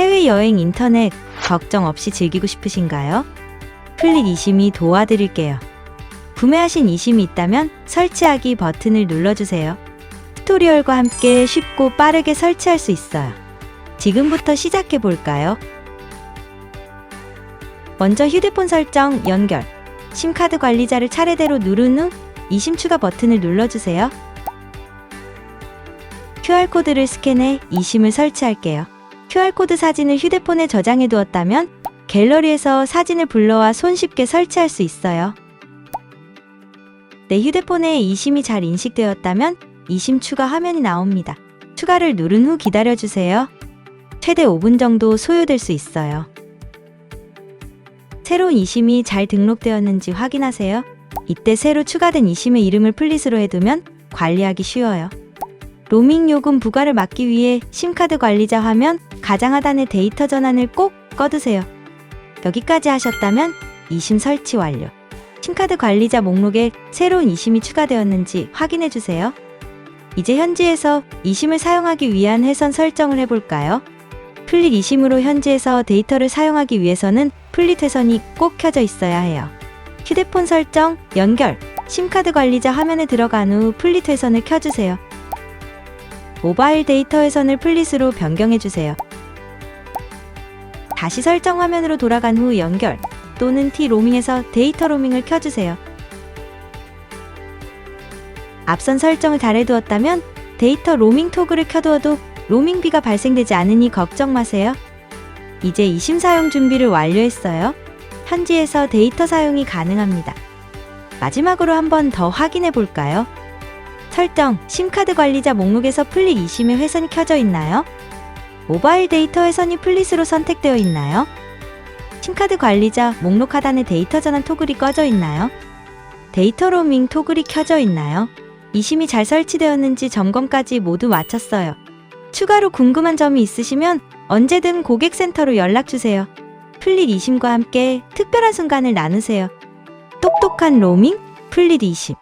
해외여행 인터넷 걱정 없이 즐기고 싶으신가요? 플릿 이심이 도와드릴게요. 구매하신 이심이 있다면 설치하기 버튼을 눌러주세요. 튜토리얼과 함께 쉽고 빠르게 설치할 수 있어요. 지금부터 시작해 볼까요? 먼저 휴대폰 설정 연결, 심카드 관리자를 차례대로 누른 후 이심 추가 버튼을 눌러주세요. QR코드를 스캔해 이심을 설치할게요. QR코드 사진을 휴대폰에 저장해 두었다면 갤러리에서 사진을 불러와 손쉽게 설치할 수 있어요. 내 휴대폰에 이심이 잘 인식되었다면 이심 추가 화면이 나옵니다. 추가를 누른 후 기다려주세요. 최대 5분 정도 소요될 수 있어요. 새로운 이심이 잘 등록되었는지 확인하세요. 이때 새로 추가된 이심의 이름을 플릿으로 해두면 관리하기 쉬워요. 로밍 요금 부과를 막기 위해 심카드 관리자 화면 가장 하단의 데이터 전환을 꼭 꺼두세요. 여기까지 하셨다면 이심 설치 완료. 심카드 관리자 목록에 새로운 이심이 추가되었는지 확인해 주세요. 이제 현지에서 이심을 사용하기 위한 회선 설정을 해볼까요? 플릿 이심으로 현지에서 데이터를 사용하기 위해서는 플릿 회선이 꼭 켜져 있어야 해요. 휴대폰 설정, 연결, 심카드 관리자 화면에 들어간 후 플릿 회선을 켜주세요. 모바일 데이터 회선을 플릿으로 변경해 주세요. 다시 설정 화면으로 돌아간 후 연결 또는 T 로밍에서 데이터 로밍을 켜주세요. 앞선 설정을 잘해두었다면 데이터 로밍 토글을 켜두어도 로밍비가 발생되지 않으니 걱정 마세요. 이제 이심 사용 준비를 완료했어요. 현지에서 데이터 사용이 가능합니다. 마지막으로 한 번 더 확인해 볼까요? 설정, 심카드 관리자 목록에서 플릿 이심의 회선이 켜져 있나요? 모바일 데이터 회선이 플릿으로 선택되어 있나요? 심카드 관리자 목록 하단의 데이터 전환 토글이 꺼져 있나요? 데이터 로밍 토글이 켜져 있나요? 이심이 잘 설치되었는지 점검까지 모두 마쳤어요. 추가로 궁금한 점이 있으시면 언제든 고객센터로 연락주세요. 플릿 이심과 함께 특별한 순간을 나누세요. 똑똑한 로밍 플릿 이심